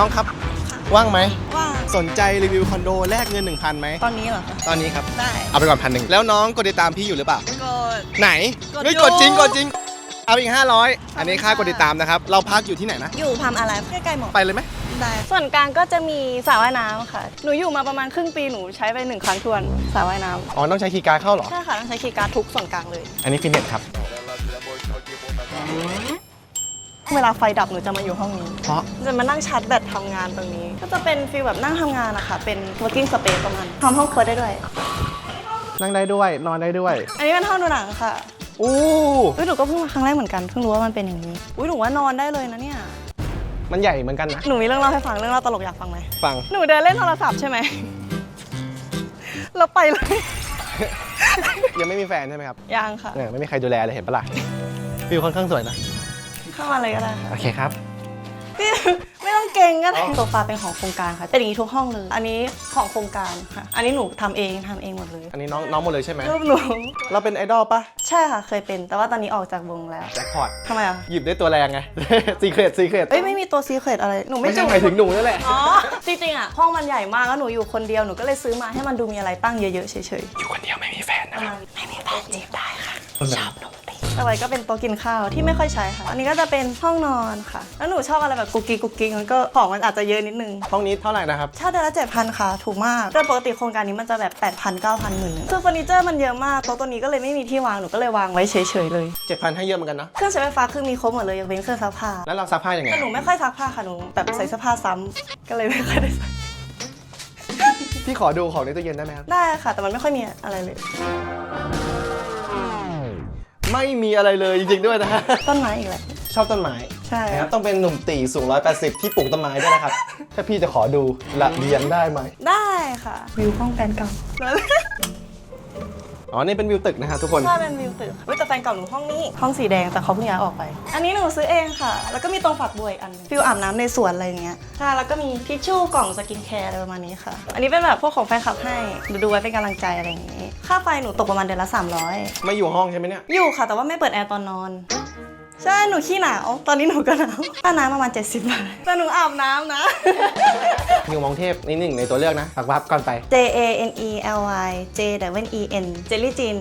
น้องครับ ว่างไหม ว่าสนใจรีวิวคอนโดแลกเงิน 1,000ไหม ตอนนี้เหรอคะตอนนี้ครับ ได้เอาไปก่อนพันหนึ่งแล้วน้องกดติดตามพี่อยู่หรือเปล่ากดไหนกดเฮ้ยอยู่กดจริงกดจริง เอาอีก 500 อันนี้ค่ากดติดตามนะครับ เราพักอยู่ที่ไหนนะ อยู่พามอะไรใกล้ๆหมอไปเลยไหมได้ส่วนกลางก็จะมีสระว่ายน้ำค่ะ หนูอยู่มาประมาณครึ่งปีหนูใช้ไปหนึ่งครั้งทวนสระว่ายน้อ๋อต้องใช้คีย์การ์ดเข้าเหรอำใช่ค่ะต้องใช้คีย์การ์ดทุกส่วนกลางเลย อันนี้ฟิตเนสครับ เวลาไฟดับหนูจะมาอยู่ห้องนี้ เพราะ จะมานั่งชาร์จแบตทำงานตรงนี้ ก็จะเป็นฟีลแบบนั่งทำงานอะค่ะ เป็น working space ประมาณทำห้องครัวได้ด้วย นั่งได้ด้วยนอนได้ด้วย อันนี้เป็นห้องดูหนังค่ะ อู้อุ้ยหนูก็เพิ่งมาครั้งแรกเหมือนกัน เพิ่งรู้ว่ามันเป็นอย่างนี้ อุ้ยหนูว่านอนได้เลยนะเนี่ย มันใหญ่เหมือนกันนะ หนูมีเรื่องเล่าให้ฟังเรื่องเล่าตลกอยากฟังไหม ฟัง หนูเดินเล่นโทรศัพท์ใช่ไหม แล้วไปเลย ยังไม่มีแฟนใช่ไหมครับยังค่ะ เนี่ยไม่มีใครดูแลเลยเห็นปะล่ะวิวค่อนข้างสวยนะ เข้ามาเลยก็ได้ค่ะโอเคครับ พี่ไม่ต้องเก่งก็ได้โซฟาเป็นของโครงการค่ะเป็นอย่างนี้ทุกห้องเลย อันนี้ของโครงการค่ะ อันนี้หนูทำเองทำเองหมดเลยอันนี้น้องน้องหมดเลยใช่ไหม รูปหนู เราเป็นไอดอลปะใช่ค่ะเคยเป็น แต่ว่าตอนนี้ออกจากวงแล้วแจ็คพอตทำไมอะหยิบได้ตัวแรงไง ซีเครตซีเครตเอ้ยไม่มีตัวซีเครตอะไรหนูไม่ไม่ใช่จูหมายถึงหนูนั่นแหละ อ๋อจริงๆอะห้องมันใหญ่มากแล้วหนูอยู่คนเดียวหนูก็เลยซื้อมาให้มันดูมีอะไรตั้งเยอะๆเฉยอยู่คนเดียวไม่มีแฟนๆนะไม่มีแฟนจีบได้ค่ะชอบน มตีต่อไปก็เป็นโต๊ะกินข้าวที่ไม่ค่อยใช้ค่ะ อันนี้ก็จะเป็นห้องนอนค่ะ แล้วหนูชอบอะไรแบบกุ๊กกิ๊กกุ๊กกิ๊กมันก็ของมันอาจจะเยอะนิดนึง ห้องนี้เท่าไหร่นะครับเช่าเดือนละ7,000ค่ะ ถูกมากโดยปกติโครงการนี้มันจะแบบ8,000 9,000หมื่นงคือเฟอร์นิเจอร์มันเยอะมากโต๊ะตัวนี้ก็เลยไม่มีที่วางหนูก็เลยวางไว้เฉยๆเลย7,000ให้เยอะเหมือนกันนะ เครื่องใช้ไฟฟ้าคือมีครบหมดเลยยกเว้นเครื่องซักผ้าแล้วเราซักผ้ายังไงแต่หนูไม่ค่อยซักผ้าค่ะหนูแบบใส่เสื้อผ้าซ้ำก็เลยไม่ค่อยได้ใส่พี่ขอดูของในตู้เย็นได้ไหมครับ ได้ค่ะแต่มันไม่ค่อยมีอะไรเลย ไม่มีอะไรเลยจริงๆด้วยนะต้นไม้อีกแล้ว ชอบต้นไม้ใช่ นะครับต้องเป็นหนุ่มตีสูง 180 ที่ปลูกต้นไม้ด้วยนะครับ ถ้าพี่จะขอดูละเรียนได้ไหมได้ค่ะ วิวห้องแฟนเก่า อ๋อ นี่เป็นวิวตึกนะฮะทุกคน ใช่เป็นวิวตึกเว้ยแต่แฟนเก่าหนูห้องนี้ ห้องสีแดงแต่เขาเพิ่งย้ายออกไป อันนี้หนูซื้อเองค่ะ แล้วก็มีตรงฝักบัวอีกอันหนึงฟิวอาบน้ำในสวนอะไรอย่างเงี้ยใช่แล้วก็มีทิชชู่กล่องสกินแคร์อะไรประมาณนี้ค่ะ อันนี้เป็นแบบพวกของแฟนคลับให้ดูดูไว้เป็นกำลังใจอะไรอย่างงี้ ค่าไฟหนูตกประมาณเดือนละ300 ไม่อยู่ห้องใช่ไหมเนี่ย อยู่ค่ะ แต่ว่าไม่เปิดแอร์ตอนนอน ใช่หนูขี้หนาว ตอนนี้หนูก็หนาวค่าน้ำประมาณ 70 บาทแต่หนูอาบน้ำนะ นิวมองเทพนี่หนึ่งในตัวเลือกนะฝากวับก่อนไป J A N E L Y J W E N เจลลี่จีน